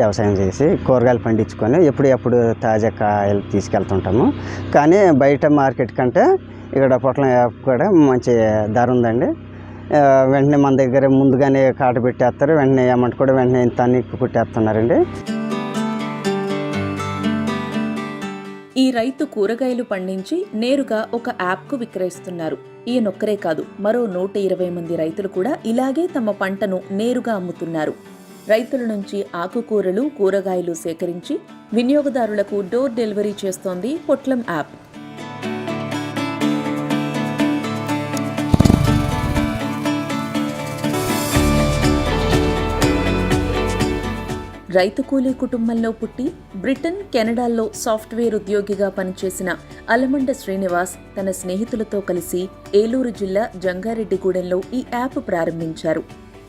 వ్యవసాయం చేసి కూరగాయలు పండించుకొని ఎప్పుడు ఎప్పుడు తాజా కాయలు తీసుకెళ్తుంటాము. కానీ బయట మార్కెట్ కంటే ఇక్కడ పొట్లం యాప్ కూడా మంచి ధర ఉందండి. వెంటనే మన దగ్గర ముందుగానే కాట పెట్టేస్తారు. వెంటనే అమౌంట్ కూడా వెంటనే ఇంత అని కుట్టేస్తున్నారండి. ఈ రైతు కూరగాయలు పండించి నేరుగా ఒక యాప్కు విక్రయిస్తున్నారు. ఈయనొక్కరే కాదు మరో నూట ఇరవై మంది రైతులు కూడా ఇలాగే తమ పంటను నేరుగా అమ్ముతున్నారు. రైతుల నుంచి ఆకుకూరలు కూరగాయలు సేకరించి వినియోగదారులకు డోర్ డెలివరీ చేస్తోంది పొట్లం యాప్. రైతు కూలీ కుటుంబంలో పుట్టి బ్రిటన్ కెనడాల్లో సాఫ్ట్వేర్ ఉద్యోగిగా పనిచేసిన అలమండ శ్రీనివాస్ తన స్నేహితులతో కలిసి ఏలూరు జిల్లా జంగారెడ్డిగూడెంలో ఈ యాప్ ప్రారంభించారు.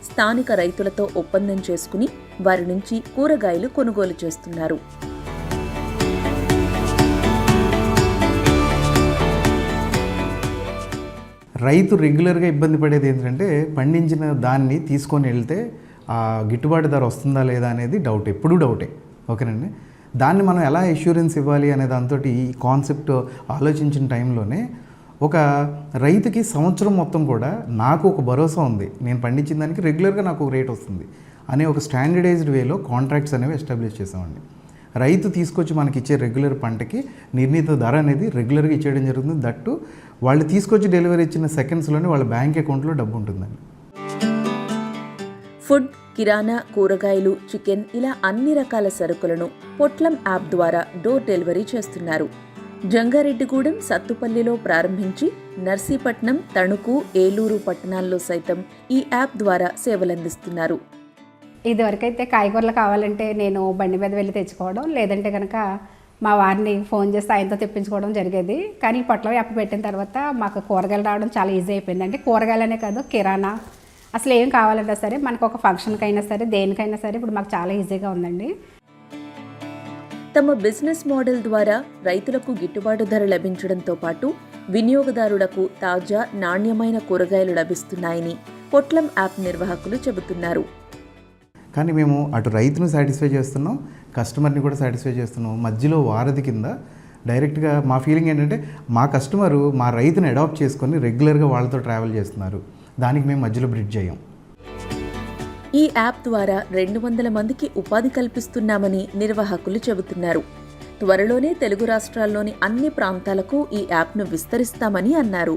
స్థానిక రైతులతో ఒప్పందం చేసుకుని వారి నుంచి కూరగాయలు కొనుగోలు చేస్తున్నారు. రైతు రెగ్యులర్గా ఇబ్బంది పడేది ఏంటంటే పండించిన దాన్ని తీసుకొని వెళ్తే ఆ గిట్టుబాటు ధర వస్తుందా లేదా అనేది డౌట్. ఎప్పుడూ డౌటే. ఓకేనండి? దాన్ని మనం ఎలా ఇన్సూరెన్స్ ఇవ్వాలి అనే దాంతో ఈ కాన్సెప్ట్ ఆలోచించిన టైంలోనే ఒక రైతుకి సంవత్సరం మొత్తం కూడా నాకు ఒక భరోసా ఉంది. నేను పండించిన దానికి రెగ్యులర్గా నాకు ఒక రేట్ వస్తుంది. అనే ఒక స్టాండర్డైజ్డ్ వేలో కాంట్రాక్ట్స్ అనేవి ఎస్టాబ్లిష్ చేసామండి రైతు తీసుకొచ్చి మనకి ఇచ్చే రెగ్యులర్ పంటకి నిర్ణీత ధర అనేది రెగ్యులర్గా ఇచ్చేయడం జరుగుతుంది. దట్టు వాళ్ళు తీసుకొచ్చి డెలివరీ ఇచ్చిన సెకండ్స్లోనే వాళ్ళ బ్యాంక్ అకౌంట్లో డబ్బు ఉంటుందండి. ఫుడ్ కిరాణా కూరగాయలు చికెన్ ఇలా అన్ని రకాల సరుకులను పొట్లం యాప్ ద్వారా డోర్ డెలివరీ చేస్తున్నారు. జంగారెడ్డిగూడెం సత్తుపల్లిలో ప్రారంభించి నర్సీపట్నం తణుకు ఏలూరు పట్టణాల్లో సైతం ఈ యాప్ ద్వారా సేవలందిస్తున్నారు. ఇదివరకైతే కాయగూరలు కావాలంటే నేను బండి మీద వెళ్ళి తెచ్చుకోవడం లేదంటే కనుక మా వారిని ఫోన్ చేస్తే ఆయనతో తెప్పించుకోవడం జరిగేది. కానీ ఈ పొట్లం యాప్ పెట్టిన తర్వాత మాకు కూరగాయలు రావడం చాలా ఈజీ అయిపోయింది. అంటే కూరగాయలనే కాదు కిరాణా. అసలు ఏం కావాలన్నా సరే మనకు ఒక ఫంక్షన్కి అయినా సరే దేనికైనా సరే ఇప్పుడు మాకు చాలా ఈజీగా ఉందండి. తమ బిజినెస్ మోడల్ ద్వారా రైతులకు గిట్టుబాటు ధర లభించడంతో పాటు వినియోగదారులకు తాజా నాణ్యమైన కూరగాయలు లభిస్తున్నాయని పొట్లం యాప్ నిర్వాహకులు చెబుతున్నారు. కానీ మేము అటు రైతును సాటిస్ఫై చేస్తున్నాం కస్టమర్ని కూడా సాటిస్ఫై చేస్తున్నాం. మధ్యలో వారధి కింద డైరెక్ట్గా మా ఫీలింగ్ ఏంటంటే మా కస్టమరు మా రైతుని అడాప్ట్ చేసుకొని రెగ్యులర్గా వాళ్ళతో ట్రావెల్ చేస్తున్నారు. దానికి మేము మధ్యలో బ్రిడ్జ్ అయ్యాం. ఈ యాప్ ద్వారా రెండు వందల మందికి ఉపాధి కల్పిస్తున్నామని నిర్వాహకులు చెబుతున్నారు. త్వరలోనే తెలుగు రాష్ట్రాల్లోని అన్ని ప్రాంతాలకు ఈ యాప్ను విస్తరిస్తామని అన్నారు.